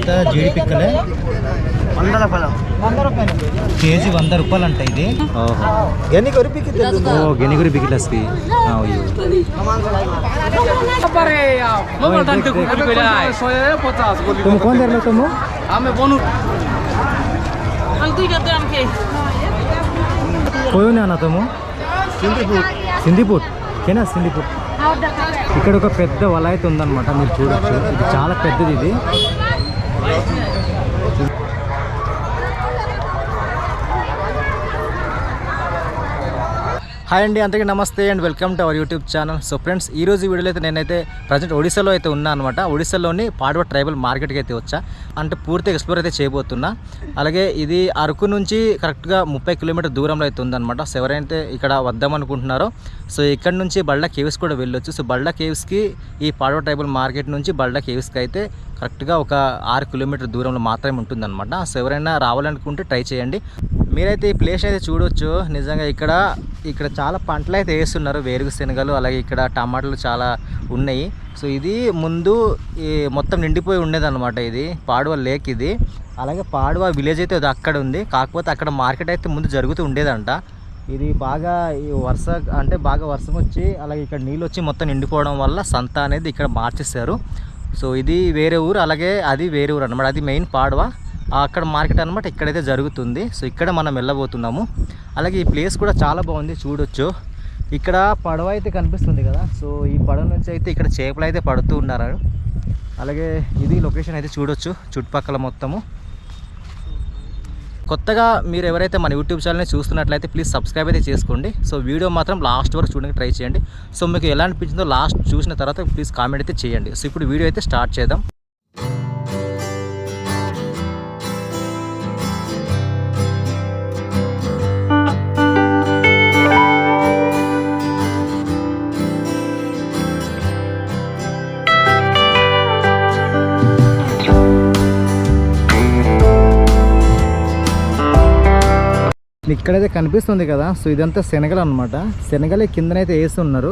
ఎంత జీడి పిక్కలే? వంద రూపాయలు. కేజీ వంద రూపాయలు అంట ఇది గెనిగురి ಬಿಕ್ಕಿದ ಓ సింధిపూర్. ಬಿಕ್ಕಿಲ್ಲ సింధిపూట్ కేనా సింధిపూట్ ఇక్కడ ఒక పెద్ద వలయత ఉందన్నమాట మీరు చూడొచ్చు. ఇది చాలా పెద్దది ఇది. హాయ్ అండి అందరికీ నమస్తే and welcome to our YouTube channel. So friends ఈ రోజు వీడియోలో అయితే నేనైతే ప్రజెంట్ ఒడిశాలో అయితే ఉన్నా అనమాట ఒడిశాలోని పాడవ ట్రైబల్ మార్కెట్కి అయితే వచ్చా. అంటే పూర్తి ఎక్స్ప్లోర్ అయితే చేయబోతున్నా. అలాగే ఇది అరకు నుంచి కరెక్ట్గా ముప్పై కిలోమీటర్ దూరంలో అయితే ఉందన్నమాట. సో ఎవరైతే ఇక్కడ వద్దామనుకుంటున్నారో సో ఇక్కడ నుంచి బళ్ళ కేవ్స్ కూడా వెళ్ళొచ్చు. సో బళ్ళ కేవ్స్కి ఈ పాడవ ట్రైబల్ మార్కెట్ నుంచి బళ్ళ కేవ్స్కి అయితే కరెక్ట్గా ఒక ఆరు కిలోమీటర్ దూరంలో మాత్రమే ఉంటుందన్నమాట. సో ఎవరైనా రావాలనుకుంటే ట్రై చేయండి. మీరైతే ఈ ప్లేస్ అయితే చూడొచ్చు. నిజంగా ఇక్కడ ఇక్కడ చాలా పంటలు అయితే వేస్తున్నారు. వేరుగుశనగలు అలాగే ఇక్కడ టమాటాలు చాలా ఉన్నాయి. సో ఇది ముందు ఈ మొత్తం నిండిపోయి ఉండేదన్నమాట ఇది. పాడువ లేక్ ఇది. అలాగే పాడువ విలేజ్ అయితే అది అక్కడ ఉంది. కాకపోతే అక్కడ మార్కెట్ అయితే ముందు జరుగుతూ ఉండేదంట. ఇది బాగా ఈ వర్ష అంటే బాగా వర్షం వచ్చి అలాగే ఇక్కడ నీళ్ళు వచ్చి మొత్తం నిండిపోవడం వల్ల సంత అనేది ఇక్కడ మార్చేస్తారు సో ఇది వేరే ఊరు అలాగే అది వేరే ఊరు అనమాట అది మెయిన్ పాడవ. అక్కడ మార్కెట్ అనమాట ఇక్కడైతే జరుగుతుంది. సో ఇక్కడ మనం వెళ్ళబోతున్నాము. అలాగే ఈ ప్లేస్ కూడా చాలా బాగుంది చూడొచ్చు. ఇక్కడ పడవ అయితే కనిపిస్తుంది కదా సో ఈ పడవ నుంచి అయితే ఇక్కడ చేపలు అయితే పడుతూ ఉన్నారు. అలాగే ఇది లొకేషన్ అయితే చూడొచ్చు చుట్టుపక్కల మొత్తము. కొత్తగా మీరు ఎవరైతే మన యూట్యూబ్ ఛానల్ని చూస్తున్నట్లయితే ప్లీజ్ సబ్స్క్రైబ్ అయితే చేసుకోండి. సో వీడియో మాత్రం లాస్ట్ వరకు చూడడానికి ట్రై చేయండి. సో మీకు ఎలా అనిపించిందో లాస్ట్ చూసిన తర్వాత ప్లీజ్ కామెంట్ అయితే చేయండి. సో ఇప్పుడు వీడియో అయితే స్టార్ట్ చేద్దాం. ఇక్కడైతే కనిపిస్తుంది కదా సో ఇదంతా శనగలు అనమాట శనగలే కిందనైతే వేస్తున్నారు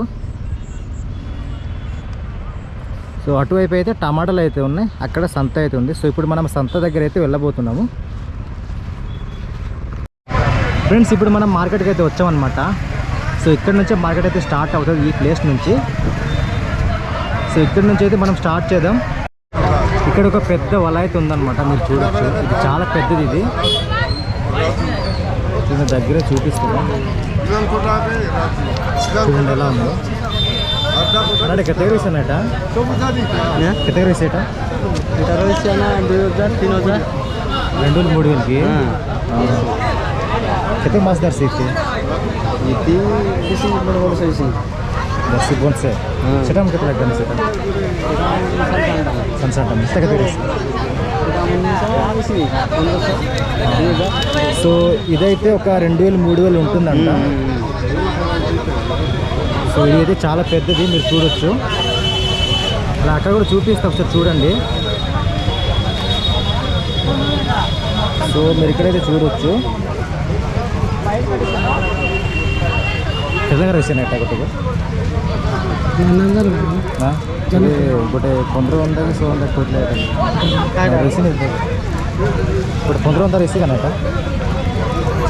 సో అటువైపు అయితే టమాటాలు అయితే ఉన్నాయి అక్కడ సంత అయితే ఉంది. సో ఇప్పుడు మనం సంత దగ్గర అయితే వెళ్ళబోతున్నాము. ఫ్రెండ్స్ ఇప్పుడు మనం మార్కెట్కి అయితే వచ్చామన్నమాట. సో ఇక్కడ నుంచే మార్కెట్ అయితే స్టార్ట్ అవుతుంది ఈ ప్లేస్ నుంచి. సో ఇక్కడ నుంచి అయితే మనం స్టార్ట్ చేద్దాం. ఇక్కడ ఒక పెద్ద వల అయితే ఉందన్నమాట మీరు చూడొచ్చు. చాలా పెద్దది ఇది. నేను దగ్గరే చూపిస్తున్నాను చూడండి ఎలా ఉందో. అన్నాడు కేటగిరీస్ అన్నట కేటగిరీస్ ఏటా? కేటగిరీస్ రెండు వేలు మూడు వేలకి? కితే మాస్ దర్శి ఇది దర్శి బోన్సే చిటం కితే లగ్గన చిటం సన్సాటం ఇస్తే కేటగిరీస్ సో ఇదైతే ఒక రెండు వేలు మూడు వేలు ఉంటుందంట. సో ఇదైతే చాలా పెద్దది మీరు చూడొచ్చు. అలా అక్కడ కూడా చూపిస్తాం ఒకసారి చూడండి. సో మీరు ఇక్కడైతే చూడొచ్చు. తెలంగాణ విషయం ఎట్లా ଗୋଟେ ପନ୍ଦର ଘଣ୍ଟା କି ଷୋହଳ ଘଣ୍ଟା ଖୋଜିଲେ ଗୋଟେ ପନ୍ଦର କାନା ଏଟା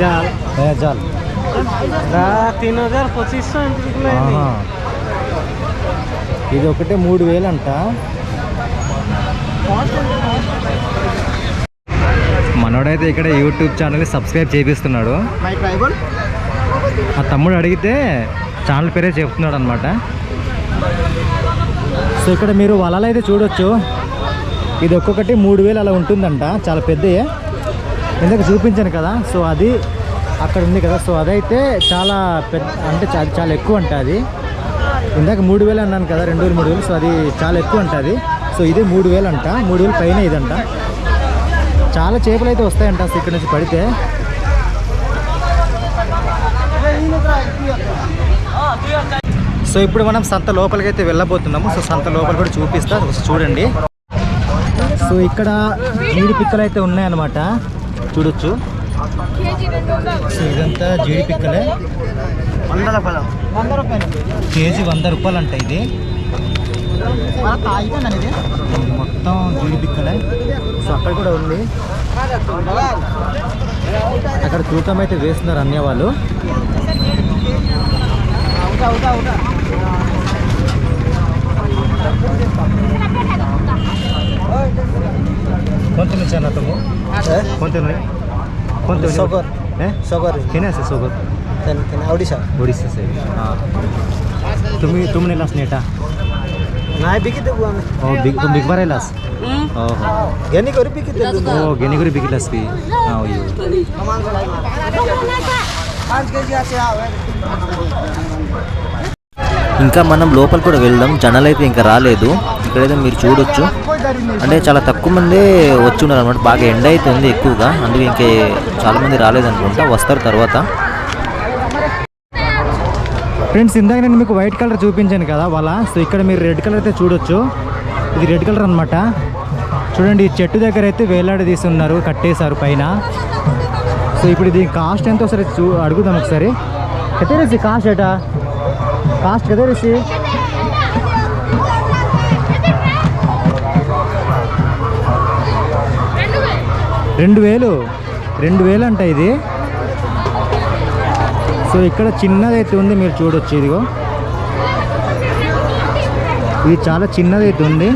ଜାଲ ହଁ ଜାଲ ତିନି ఇది ఒకటే మూడు వేలు అంట మనోడైతే ఇక్కడ యూట్యూబ్ ఛానల్ సబ్స్క్రైబ్ చేపిస్తున్నాడు ఆ తమ్ముడు అడిగితే ఛానల్ పేరే చెప్తున్నాడు అనమాట సో ఇక్కడ మీరు వలలు అయితే చూడొచ్చు. ఇది ఒక్కొక్కటి మూడు వేలు అలా ఉంటుందంట. చాలా పెద్దయే. ఇందాక చూపించాను కదా. సో అది అక్కడ ఉంది కదా. సో అదైతే చాలా పెద్ద అంటే చాలా చాలా ఎక్కువ అంట అది. ఇందాక మూడు వేలు అన్నాను కదా రెండు వేలు మూడు వేలు. సో అది చాలా ఎక్కువ అంట అది. సో ఇది మూడు వేలు అంట. మూడు వేలు పైన ఇదంట. చాలా చేపలు అయితే వస్తాయంట అసలు ఇక్కడ నుంచి పడితే. సో ఇప్పుడు మనం సంత లోపలికి అయితే వెళ్ళబోతున్నాము. సో సంత లోపల కూడా చూపిస్తా చూడండి. సో ఇక్కడ జీడి పిక్కలు అయితే ఉన్నాయన్నమాట. చూడొచ్చు. సో ఇదంతా జీడి పిక్కలే. కేజీ వంద రూపాయలు. అంట ఇది. ఇది. మొత్తం జీడి పిక్కలే. సో అక్కడ కూడా ఉంది. అక్కడ తూకం అయితే వేస్తున్నారు అన్య వాళ్ళు. कौन चाहना तुम कौन कौन सगर। सगर केना से सोगर तेन तेन ओडिशा ओडिशा से हाँ तुम तुमने लास नेटा नाही बिकी देऊ आम्ही ओ बिग तुम बिग बार लास ओहो यांनी करू बिकी देऊ ओ लास की हाँ केजी असे ఇంకా మనం లోపల కూడా వెళ్దాం. జనాలు అయితే ఇంకా రాలేదు. ఇక్కడైతే మీరు చూడొచ్చు. అంటే చాలా తక్కువ మందే వచ్చి ఉన్నారు అనమాట బాగా ఎండ అయితే ఉంది ఎక్కువగా. అందుకే ఇంకే చాలామంది రాలేదనుకుంటా. వస్తారు తర్వాత. ఫ్రెండ్స్ ఇందాక నేను మీకు వైట్ కలర్ చూపించాను కదా వాళ్ళ సో ఇక్కడ మీరు రెడ్ కలర్ అయితే చూడొచ్చు. ఇది రెడ్ కలర్ అనమాట చూడండి ఈ చెట్టు దగ్గర అయితే వేలాడదీసి ఉన్నారు కట్టేశారు పైన. సో ఇప్పుడు దీని కాస్ట్ ఎంతో ఒకసారి చూ అడుగుదాం ఒకసారి. ఎత్తేసి కాస్ట్ ఏటా? కాస్ట్ కదా రిషి రెండు వేలు. రెండు వేలు అంట ఇది. సో ఇక్కడ చిన్నదైతే ఉంది మీరు చూడొచ్చు ఇదిగో. ఇది చాలా చిన్నదైతే ఉంది.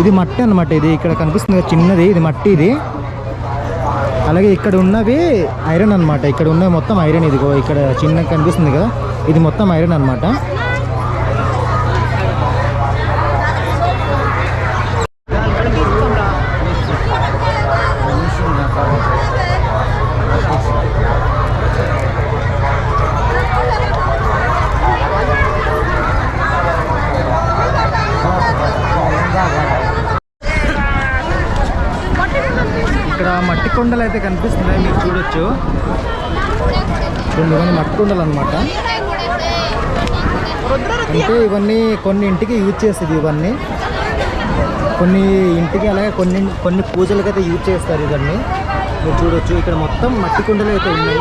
ఇది మట్టి అన్నమాట ఇది ఇక్కడ కనిపిస్తుంది చిన్నది ఇది మట్టి ఇది. అలాగే ఇక్కడ ఉన్నవి ఐరన్ అన్నమాట ఇక్కడ ఉన్నవి మొత్తం ఐరన్ ఇదిగో ఇక్కడ చిన్న కనిపిస్తుంది కదా. ఇది మొత్తం ఐరన్ అన్నమాట ఇక్కడ మట్టి కొండలు అయితే కనిపిస్తున్నాయి మీరు చూడొచ్చు రెండు ఇవన్నీ మట్టి కొండలు అనమాట అంటే ఇవన్నీ కొన్ని ఇంటికి యూజ్ చేస్తుంది ఇవన్నీ. కొన్ని ఇంటికి అలాగే కొన్ని కొన్ని పూజలకి అయితే యూజ్ చేస్తారు ఇవన్నీ. మీరు చూడొచ్చు ఇక్కడ మొత్తం మట్టి కుండలు అయితే ఉన్నాయి.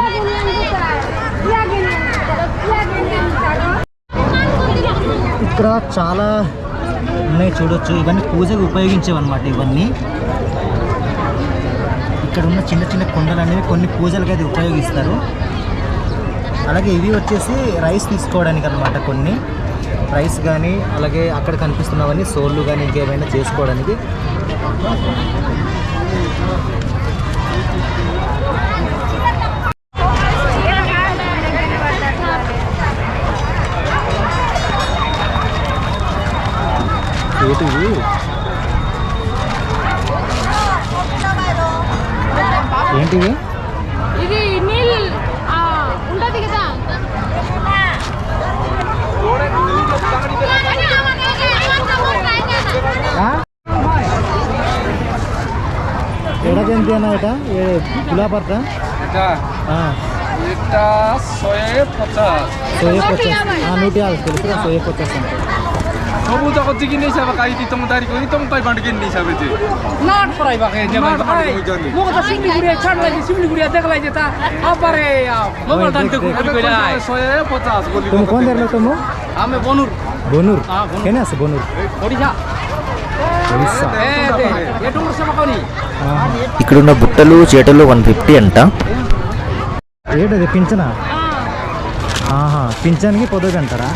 ఇక్కడ చాలా ఉన్నాయి చూడొచ్చు. ఇవన్నీ పూజకు ఉపయోగించేవన్నమాట ఇవన్నీ. ఇక్కడ ఉన్న చిన్న చిన్న కుండలు అనేవి కొన్ని పూజలకి అయితే ఉపయోగిస్తారు. అలాగే ఇవి వచ్చేసి రైస్ తీసుకోవడానికి అనమాట కొన్ని. రైస్ కానీ అలాగే అక్కడ కనిపిస్తున్నవన్నీ సోళ్ళు కానీ ఇంకేమైనా చేసుకోవడానికి. ఏంటివి ఏంటివి? এটা কেন দিয়ে না এটা গোলাপারটা এটা শহে পচাশ শহে পচাশ হ্যাঁ নোটে আসবে পুরো শহে পচাশ ସବୁ ଯାକ ଚିକି ନେଇ ସାବେ କାଇ ଦି ତମ ତାରି କରି ତମ ପାଇ ବାଣ୍ଡ କିନ ନେଇ ସାବେ ତେ ନଟ ପରାଇ ବାକେ ଯେ ବାଇ ବାଣ୍ଡ ବୁଝନି ମୋ କଥା ସିମଲି ଗୁରିଆ ଛାଡ଼ ଲାଗି ସିମଲି ଗୁରିଆ ଦେଖ ଲାଗି ତା ଆପାରେ ମୋବାଇଲ ଦାନ୍ତ କୁଟି କହିଲା 150 ବୋଲି ତମ କୋନ ଦେଲେ ତମ ଆମେ ବନୁର ବନୁର ହଁ କେନେ ଆସ ବନୁର ଓଡ଼ିଶା ఇక్కడున్న బుట్టలు చేటలు వన్ ఫిఫ్టీ అంట. ఏంటది? పింఛనా? ఆహా పింఛన్కి పొద్దుగా అంటారా?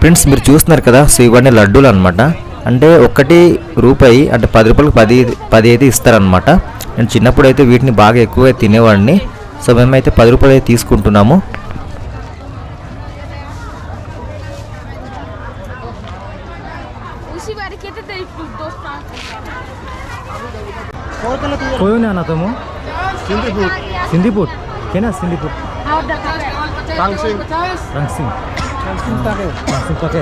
ఫ్రెండ్స్ మీరు చూస్తున్నారు కదా సో ఇవన్నీ లడ్డూలు అనమాట అంటే ఒకటి రూపాయి అంటే పది రూపాయలకు పది పది అయితే ఇస్తారనమాట నేను చిన్నప్పుడు అయితే వీటిని బాగా ఎక్కువగా తినేవాడిని. సో మేమైతే పది రూపాయలు అయితే తీసుకుంటున్నాము. कोई ना तुम सिंधीपुर सिंधीपुर केना सिंधीपुर रांगसिंग రంగ్ సింగ్ రంగ్ సింగ్ పకే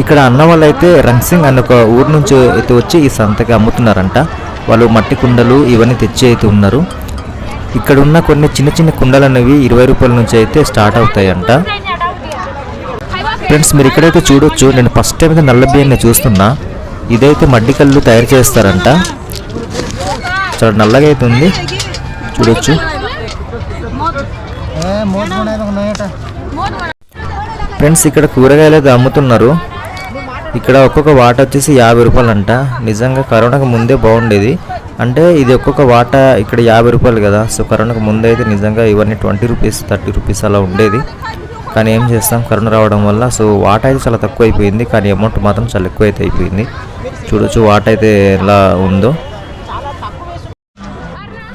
ఇక్కడ అన్న వాళ్ళు అయితే రంగ్సింగ్ అన్న ఒక ఊరు నుంచి అయితే వచ్చి ఈ సంతకి అమ్ముతున్నారంట వాళ్ళు మట్టి కుండలు ఇవన్నీ తెచ్చి అయితే ఉన్నారు ఇక్కడ ఉన్న కొన్ని చిన్న చిన్న కుండలు అనేవి ఇరవై రూపాయల నుంచి అయితే స్టార్ట్ అవుతాయంట ఫ్రెండ్స్ మీరు ఇక్కడైతే చూడొచ్చు నేను ఫస్ట్ టైం అయితే నల్ల బియ్యాన్ని చూస్తున్నా ఇదైతే మడ్డి కళ్ళు తయారు చేస్తారంట చాలా నల్లగా అయితే ఉంది. చూడొచ్చు. ఫ్రెండ్స్ ఇక్కడ కూరగాయలు అయితే అమ్ముతున్నారు. ఇక్కడ ఒక్కొక్క వాట వచ్చేసి యాభై రూపాయలు అంట నిజంగా కరోనాకు ముందే బాగుండేది. అంటే ఇది ఒక్కొక్క వాట ఇక్కడ యాభై రూపాయలు కదా. సో కరోనాకు ముందే అయితే నిజంగా ఇవన్నీ ట్వంటీ రూపీస్ థర్టీ రూపీస్ అలా ఉండేది. కానీ ఏం చేస్తాం? కరోనా రావడం వల్ల సో వాట అయితే చాలా తక్కువ అయిపోయింది కానీ అమౌంట్ మాత్రం చాలా ఎక్కువ అయితే అయిపోయింది. చూడొచ్చు వాట అయితే ఎలా ఉందో.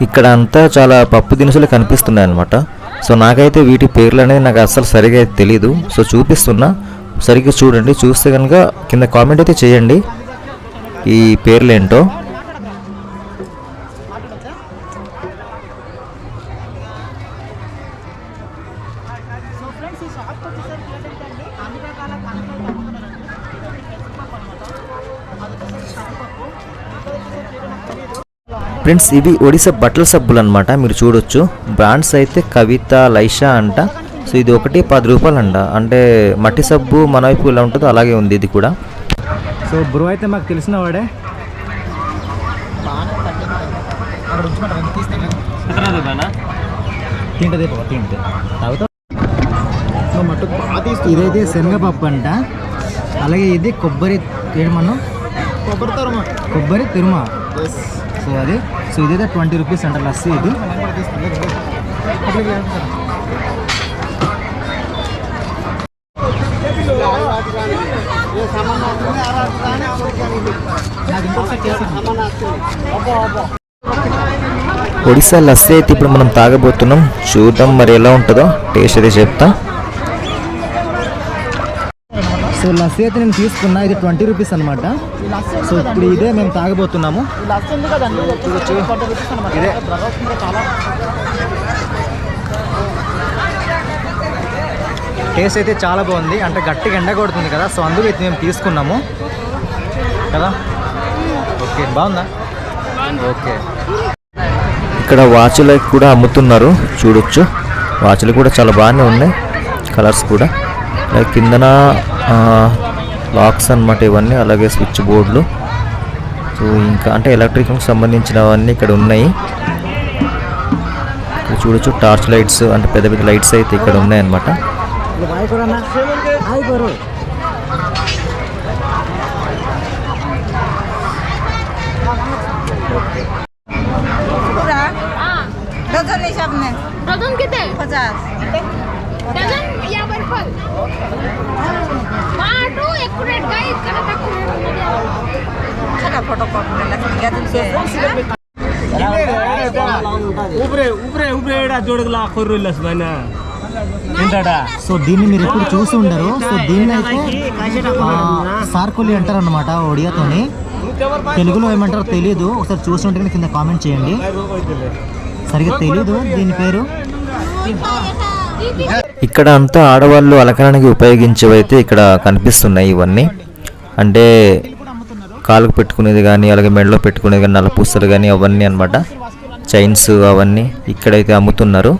ఇక్కడ అంతా చాలా పప్పు దినుసులు కనిపిస్తున్నాయి అనమాట సో నాకైతే వీటి పేర్లు అనేది నాకు అస్సలు సరిగా అయితే తెలీదు. సో చూపిస్తున్నా. సరిగ్గా చూడండి. చూస్తే కనుక కింద కామెంట్ అయితే చేయండి. ఈ పేర్లు ఏంటో ఫ్రెండ్స్ ఇవి ఒడిశా బట్టల సబ్బులు అనమాట మీరు చూడొచ్చు. బ్రాండ్స్ అయితే కవిత లైషా అంట. సో ఇది ఒకటి పది రూపాయలు అంట అంటే మట్టి సబ్బు మన వైపు ఎలా ఉంటుందో అలాగే ఉంది ఇది కూడా. సో బ్రో అయితే మాకు తెలిసిన వాడే. తింటదే పో తింటే తాగుతా ఇదైతే శనగపప్పు అంట. అలాగే ఇది కొబ్బరి ఏమన్నా? కొబ్బరి తరమ కొబ్బరి తిరుమ. సో అది. సో ఇదైతే ట్వంటీ రూపీస్ అంటే లస్సీ ఇది. ఒడిశా లస్సీ అయితే ఇప్పుడు మనం తాగబోతున్నాం. చూద్దాం మరి ఎలా ఉంటుందో. టేస్ట్ అయితే చెప్తా. సో లస్సీ అయితే నేను తీసుకున్నా ఇది ట్వంటీ రూపీస్ అనమాట సో ఇప్పుడు ఇదే మేము తాగబోతున్నాము. ఇదే? టేస్ట్ అయితే చాలా బాగుంది. అంటే గట్టిగా ఎండ కొడుతుంది కదా సో అందుకు అయితే మేము తీసుకున్నాము. కదా? ఓకే బాగుందా? ఓకే ఇక్కడ వాచ్లు కూడా అమ్ముతున్నారు. చూడొచ్చు. వాచ్లు కూడా చాలా బాగానే ఉన్నాయి. కలర్స్ కూడా. కిందన లాక్స్ అనమాట ఇవన్నీ అలాగే స్విచ్ బోర్డులు. సో ఇంకా అంటే ఎలక్ట్రికల్కి సంబంధించినవన్నీ ఇక్కడ ఉన్నాయి. చూడొచ్చు టార్చ్ లైట్స్ అంటే పెద్ద పెద్ద లైట్స్ అయితే ఇక్కడ ఉన్నాయన్నమాట. అనమాట డజన్ కితే పచాస్ డజన్ ఇక్కడ సో దీన్ని మీరు ఎప్పుడు చూసి ఉండరు. సో దీన్ని అయితే సార్కులి అంటారు అనమాట ఒడియాతోని. తెలుగులో ఏమంటారో తెలియదు ఒకసారి చూస్తుంటే కింద కామెంట్ చేయండి. సరిగ్గా తెలీదు. దీని పేరు? ఇక్కడ అంతా ఆడవాళ్ళు అలంకరణకి ఉపయోగించేవైతే ఇక్కడ కనిపిస్తున్నాయి ఇవన్నీ. అంటే కాలుకు పెట్టుకునేది కానీ అలాగే మెడలో పెట్టుకునేది కానీ నల్ల పూసలు కానీ అవన్నీ అనమాట చైన్స్ అవన్నీ ఇక్కడైతే అమ్ముతున్నారు.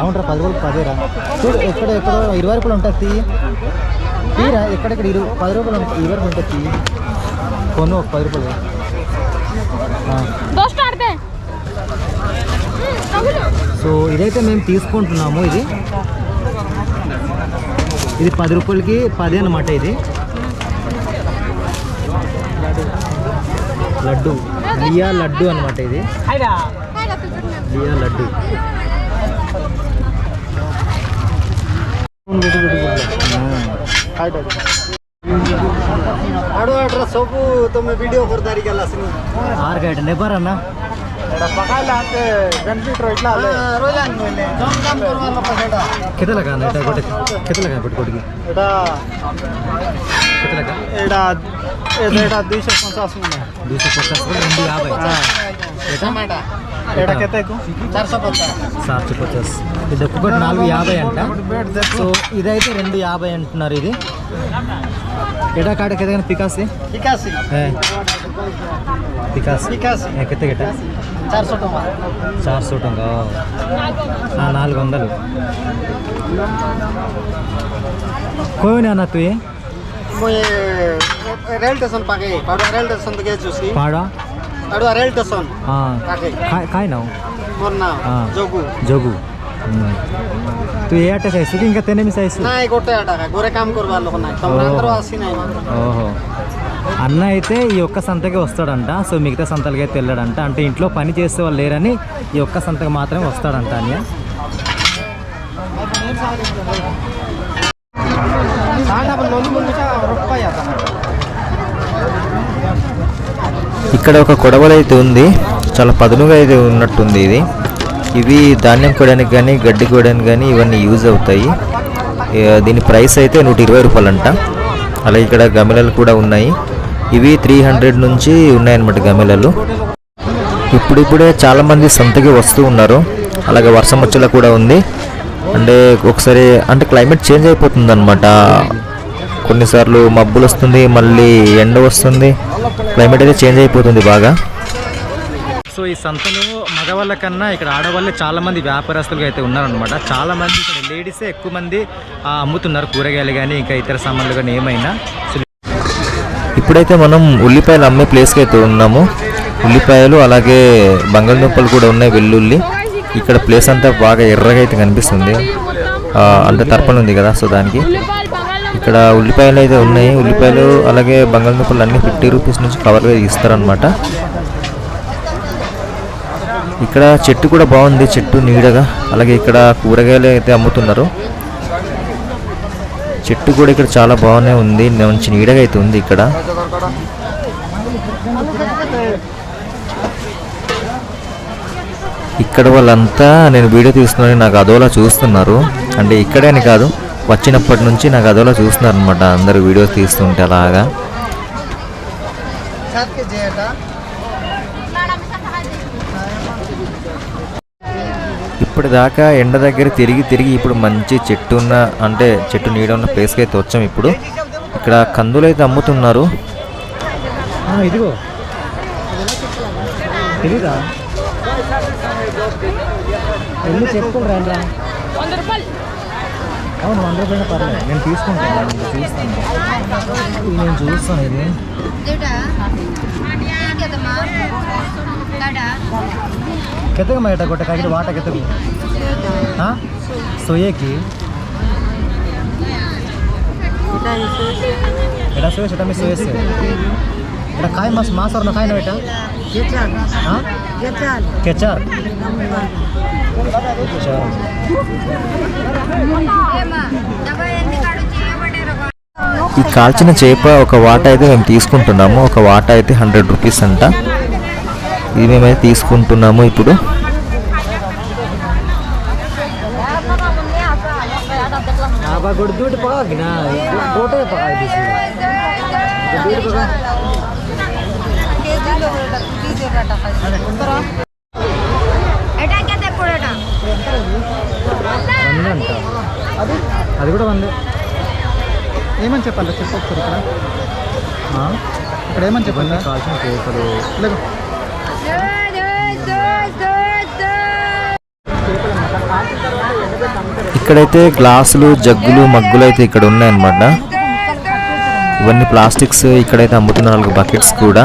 అవునరా పది రూపాయలు పదేరా చూడు ఎక్కడ ఇరవై రూపాయలు ఉంటుంది తీరా ఎక్కడెక్కడ ఇరు పది రూపాయలు ఇరవై రూపాయలు ఉంటుంది. కొను ఒక పది రూపాయలు సో ఇదైతే మేము తీసుకుంటున్నాము ఇది. ఇది పది రూపాయలకి పది అన్నమాట ఇది. లడ్డు. లియా లడ్డు అన్నమాట ఇది. లియా లడ్డు. ಸೊಪ್ಪು ತಮ್ಮ ವಿಡಿಯೋ ಬರ್ದಾರಿಗೆಲ್ಲ ಆರ್ಗಡ್ನೆ ಬರೋಣ কেতে লাগা না এটা গোটে কেতে লাগা গোটে গোটে సార్ వచ్చేసి ఇది ఒక్కొక్కటి నాలుగు యాభై అంట. సో ఇదైతే రెండు యాభై అంటున్నారు ఇది. ఎడా కాడకి ఎదగా పికాసి? పికాసి. టంగా నాలుగు వందలు. కోవినా నాకు రైల్వే స్టేషన్ పాకే రైల్వే స్టేషన్ దగ్గర చూసి. పాడా? गेछु सी पाडवा पाडवा रेल स्टेशन हां पाके काय काय नाव मोर नाम हाँ। जोगू जोगू तू ఏ ఆట సాయిసు కి ఇంకా తెనే మిసాయిసు নাই গোটে টাকা গোরে কাম করবা লোক নাই তোমরা ఓ. అందరూ আসি নাই ఓహో అన్న అయితే ఈ ఒక్క సంతకే వస్తాడంట సో మిగతా సంతలకి అయితే వెళ్ళాడంట అంటే ఇంట్లో పని చేసే వాళ్ళు లేరని ఈ ఒక్క సంతకి మాత్రమే వస్తాడంట అన్య साठ ఇక్కడ ఒక కొడవలు అయితే ఉంది. చాలా పదునుగా అయితే ఉన్నట్టుంది ఇది. ఇవి ధాన్యం కోయడానికి కానీ గడ్డి కోయడానికి కానీ ఇవన్నీ యూజ్ అవుతాయి. దీని ప్రైస్ అయితే నూట ఇరవై రూపాయలంట. అలాగే ఇక్కడ గమెలలు కూడా ఉన్నాయి. ఇవి త్రీ హండ్రెడ్ నుంచి ఉన్నాయన్నమాట గమెలలు. ఇప్పుడిప్పుడే చాలామంది సంతకి వస్తూ ఉన్నారు. అలాగే వర్షం వచ్చేలా కూడా ఉంది. అంటే ఒకసారి అంటే క్లైమేట్ చేంజ్ అయిపోతుంది అనమాట కొన్నిసార్లు మబ్బులు వస్తుంది మళ్ళీ ఎండ వస్తుంది. క్లైమేట్ అయితే చేంజ్ అయిపోతుంది బాగా. సో ఈ సంతలో మగవాళ్ళ కన్నా ఇక్కడ ఆడవాళ్ళే చాలా మంది వ్యాపారస్తులుగా అయితే ఉన్నారనమాట చాలా మంది ఇక్కడ లేడీసే ఎక్కువ మంది అమ్ముతున్నారు కూరగాయలు కానీ ఇంకా ఇతర సామాన్లు కానీ ఏమైనా. ఇప్పుడైతే మనం ఉల్లిపాయలు అమ్మే ప్లేస్కి అయితే ఉన్నాము. ఉల్లిపాయలు అలాగే బంగాళదుంపలు కూడా ఉన్నాయి వెల్లుల్లి. ఇక్కడ ప్లేస్ అంతా బాగా ఎర్రగా అయితే కనిపిస్తుంది. అంటే తర్పణ ఉంది కదా సో దానికి. ఇక్కడ ఉల్లిపాయలు అయితే ఉన్నాయి. ఉల్లిపాయలు అలాగే బంగాళదుంపలు అన్ని ఫిఫ్టీ రూపీస్ నుంచి కవర్గా ఇస్తారనమాట ఇక్కడ చెట్టు కూడా బాగుంది. చెట్టు నీడగా. అలాగే ఇక్కడ కూరగాయలు అయితే అమ్ముతున్నారు. చెట్టు కూడా ఇక్కడ చాలా బాగానే ఉంది. మంచి నీడగా అయితే ఉంది ఇక్కడ. ఇక్కడ వాళ్ళంతా నేను వీడియో తీస్తున్నాను. నాకు అదోలా చూస్తున్నారు. అంటే ఇక్కడే అని కాదు. వచ్చినప్పటి నుంచి నాకు అదోలా చూస్తున్నారు అనమాట అందరూ వీడియోస్ తీస్తుంటే అలాగా. ఇప్పుడు దాకా ఎండ దగ్గర తిరిగి తిరిగి ఇప్పుడు మంచి చెట్టు ఉన్న అంటే చెట్టు నీడ ఉన్న ప్లేస్కి అయితే వచ్చాం ఇప్పుడు. ఇక్కడ కందులు అయితే అమ్ముతున్నారు. ఇదిగో. అవును వంద రూపాయలు పర్లేదు నేను తీసుకుంటాను చూస్తాను నేను చూస్తాను ఇది कितने का मैट गोटे का वाट कितने हाँ सोए की এটা শুয়ে সেটা আমি শুয়েছে এটা খাই মাছ মাছ আর না খাই না এটা কেচার হ্যাঁ কেচার কেচার ఈ కాల్చిన చేప ఒక వాట అయితే మేము తీసుకుంటున్నాము. ఒక వాట అయితే హండ్రెడ్ రూపీస్ అంట. ఇది మేమైతే తీసుకుంటున్నాము ఇప్పుడు. వందంట. అది అది కూడా వందే. ఏమని చెప్పాలి? చెప్పొచ్చు ఇక్కడ? ఇక్కడ ఏమని చెప్పాలి? ఇవన్నీ కాల్చిన చేపలు లేదు. ఇక్కడైతే గ్లాసులు జగ్గులు మగ్గులు అయితే ఇక్కడ ఉన్నాయన్నమాట. ఇవన్నీ ప్లాస్టిక్స్ ఇక్కడైతే అమ్ముతున్నారు నాలుగు బకెట్స్ కూడా.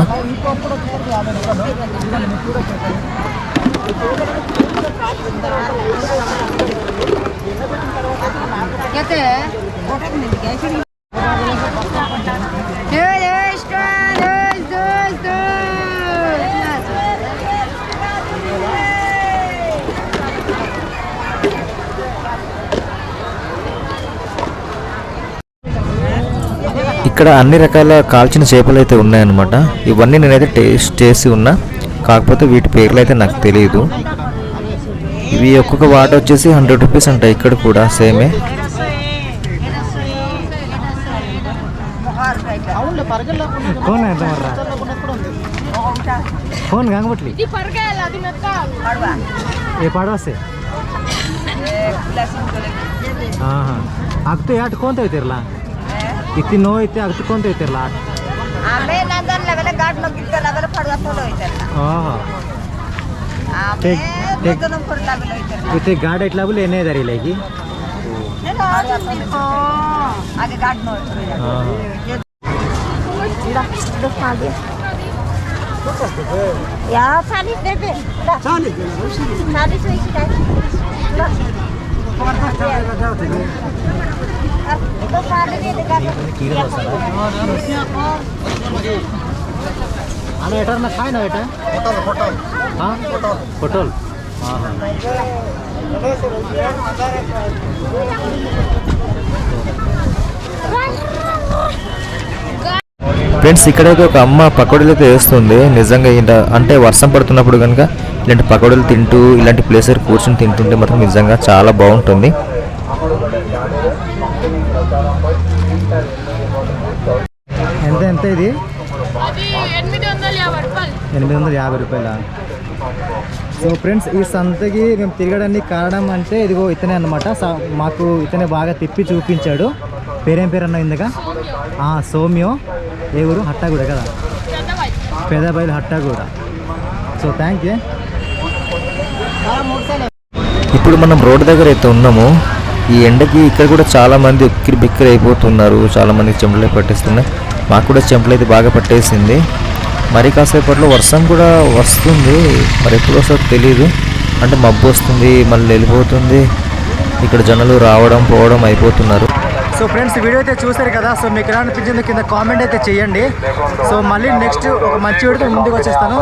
ఇక్కడ అన్ని రకాల కాల్చిన చేపలు అయితే ఉన్నాయన్నమాట. ఇవన్నీ నేనైతే టేస్ట్ చేసి ఉన్నా. కాకపోతే వీటి పేర్లు అయితే నాకు తెలియదు ఇవి ఒక్కొక్క వాట వచ్చేసి హండ్రెడ్ రూపీస్ అంట ఇక్కడ కూడా సేమే. કોણ ગાંગવટલી એ પાડવાશે ಹಾಂ ಹಾಂ ಆಗ್ತು ಅಟ್ಕೊಂತ ಹೋಯ್ತಿರಲ್ಲ ಇತ್ತಿ ನೋವು ಐತೆ ಅಟ್ಕೊಂತ ಹೋಯ್ತಿರಲ್ಲ ಇತ್ತೆ ಗಾಡ್ ಇಟ್ಲಾಗಲು ಏನೇ ಇದಾರೆ ಇಲ್ಲ ಈಗ ಹಾಂ Ya Salih bebe. Salih bebe. Salih su iki dakika. আমি এটার না খাই না এটা হ্যাঁ পটল হ্যাঁ হ্যাঁ ఫ్రెండ్స్ ఇక్కడైతే ఒక అమ్మ పకోడీలు అయితే వేస్తుంది నిజంగా ఇంత అంటే వర్షం పడుతున్నప్పుడు కనుక ఇలాంటి పకోడీలు తింటూ ఇలాంటి ప్లేస్ కూర్చొని తింటుంటే మాత్రం నిజంగా చాలా బాగుంటుంది. ఎంత ఎంత ఇది? ఎనిమిది వందల యాభై రూపాయలు. సో ఫ్రెండ్స్ ఈ సంతకి మేము తిరగడానికి కారణం అంటే ఇదిగో ఇతనే అనమాట మాకు ఇతనే బాగా తిప్పి చూపించాడు. పేరేం పేరు అన్న ఇందుగా ఆ, సౌమ్యం. ఏ ఊరు? హట్టాగూడ కదా? Pedabailu Hattaguda. So thank you ఇప్పుడు మనం రోడ్డు దగ్గర అయితే ఉన్నాము. ఈ ఎండకి ఇక్కడ కూడా చాలా మంది ఉక్కిరి బిక్కిరి అయిపోతున్నారు. చాలామంది చెంపలే పట్టేస్తున్నాయి. మాకు కూడా చెమటలు అయితే బాగా పట్టేసింది. మరి కాసేపట్లో వర్షం కూడా వస్తుంది. మరి ఎప్పుడు వస్తుందో తెలియదు అంటే మబ్బు వస్తుంది మళ్ళీ వెళ్ళిపోతుంది. ఇక్కడ జనాలు రావడం పోవడం అయిపోతున్నారు. సో ఫ్రెండ్స్ వీడియో అయితే చూసారు కదా సో మీకు ఎలా అనిపించిందో కింద కామెంట్ అయితే చేయండి. సో మళ్ళీ నెక్స్ట్ ఒక మంచి వీడియోతో ముందుకు వచ్చేస్తాను.